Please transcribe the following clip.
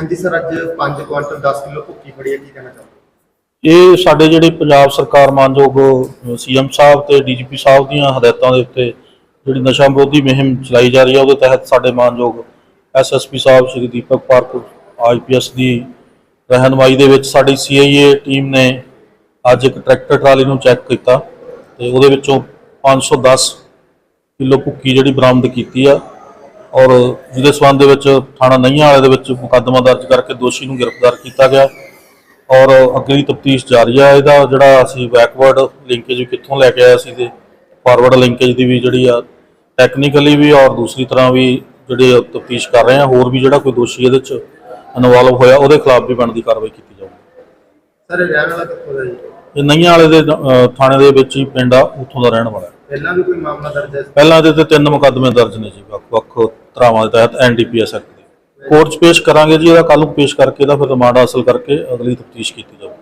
ਹਾਂਜੀ ਸਰ, ਅੱਜ 5 quintal 10 kilo ਭੁੱਕੀ ਫੜੀ ਹੈ, ਕੀ ਕਹਿਣਾ ਚਾਹੁੰਦੇ ਇਹ ਸਾਡੇ ਜਿਹੜੇ ਪੰਜਾਬ ਸਰਕਾਰ ਮਾਨਯੋਗ ਸੀਐਮ ਸਾਹਿਬ ਤੇ ਡੀਜੀਪੀ ਸਾਹਿਬ ਦੀਆਂ ਹਦਾਇਤਾਂ ਦੇ ਉੱਤੇ ਜਿਹੜੀ ਨਸ਼ਾ ਵਿਰੋਧੀ ਮੁਹਿੰਮ ਚਲਾਈ ਜਾ ਰਹੀ ਹੈ, ਉਹਦੇ ਤਹਿਤ ਸਾਡੇ ਮਾਨਯੋਗ ਐਸਐਸਪੀ ਸਾਹਿਬ ਸ਼੍ਰੀ ਦੀਪਕ ਪਾਰਕ ਆਈਪੀਐਸ ਦੀ ਰਹਿਨਮਾਈ ਦੇ ਵਿੱਚ ਸਾਡੀ ਸੀਆਈਏ ਟੀਮ ਨੇ ਅੱਜ ਇੱਕ ਟਰੈਕਟਰ ਟਰਾਲੀ ਨੂੰ ਚੈੱਕ ਕੀਤਾ ਤੇ ਉਹਦੇ ਵਿੱਚੋਂ 510 ਕਿਲੋ ਭੁੱਕੀ ਜਿਹੜੀ ਬਰਾਮਦ ਕੀਤੀ ਆ। ਔਰ ਜਿਹਦੇ ਸਬੰਧ ਦੇ ਵਿੱਚ ਥਾਣਾ ਨਈਆਂ ਵਾਲੇ ਦੇ ਵਿੱਚ ਮੁਕੱਦਮਾ ਦਰਜ ਕਰਕੇ ਦੋਸ਼ੀ ਨੂੰ ਗ੍ਰਿਫਤਾਰ ਕੀਤਾ ਗਿਆ। ਔਰ ਅਗਲੀ ਤਫਤੀਸ਼ ਜਾਰੀ ਆ। ਇਹਦਾ ਜਿਹੜਾ ਅਸੀਂ ਬੈਕਵਰਡ ਲਿੰਕੇਜ ਕਿੱਥੋਂ ਲੈ ਕੇ ਆਇਆ ਸੀ ਤੇ ਫਾਰਵਰਡ ਲਿੰਕੇਜ ਦੀ ਵੀ ਜਿਹੜੀ ਆ ਟੈਕਨੀਕਲੀ ਵੀ ਔਰ ਦੂਸਰੀ ਤਰ੍ਹਾਂ ਵੀ ਜਿਹੜੇ ਤਫਤੀਸ਼ ਕਰ ਰਹੇ ਆ। ਹੋਰ ਵੀ ਜਿਹੜਾ ਕੋਈ ਦੋਸ਼ੀ ਇਹਦੇ ਚ ਇਨਵੋਲਵ ਹੋਇਆ ਉਹਦੇ ਖਿਲਾਫ ਵੀ ਬਣਦੀ ਕਾਰਵਾਈ ਕੀਤੀ ਜਾਊਗੀ। ਸਰ ਇਹ ਰਹਿਣ ਵਾਲਾ ਕਿੱਥੋਂ ਦਾ ਜੀ? ਇਹ ਨਈਆਂ ਵਾਲੇ ਦੇ ਥਾਣੇ ਦੇ ਵਿੱਚ ਹੀ ਪਿੰਡ ਆ ਉੱਥੋਂ ਦਾ ਰਹਿਣ ਵਾਲਾ। ਹੈ। ਪਹਿਲਾਂ ਵੀ ਕੋਈ ਮਾਮਲਾ ਦਰਜ ਹੈ? ਪਹਿਲਾਂ ਇਹਦੇ ਤੇ ਤਿੰਨ ਮੁਕੱਦਮੇ ਦਰਜ ਨੇ ਜੀ ਵੱਖ ਵੱਖ ਧਾਰਾਵਾਂ ਦੇ ਤਹਿਤ ਐਨਡੀਪੀਐਸ ਐਕਟ ਦੇ। ਕੋਰਟ 'ਚ ਪੇਸ਼ ਕਰਾਂਗੇ ਜੀ, ਇਹਦਾ ਕੱਲ੍ਹ ਨੂੰ ਪੇਸ਼ ਕਰਕੇ ਇਹਦਾ ਫਿਰ ਰਿਮਾਂਡ ਹਾਸਲ ਕਰਕੇ ਅਗਲੀ ਤਫਤੀਸ਼ ਕੀਤੀ ਜਾਊਗੀ।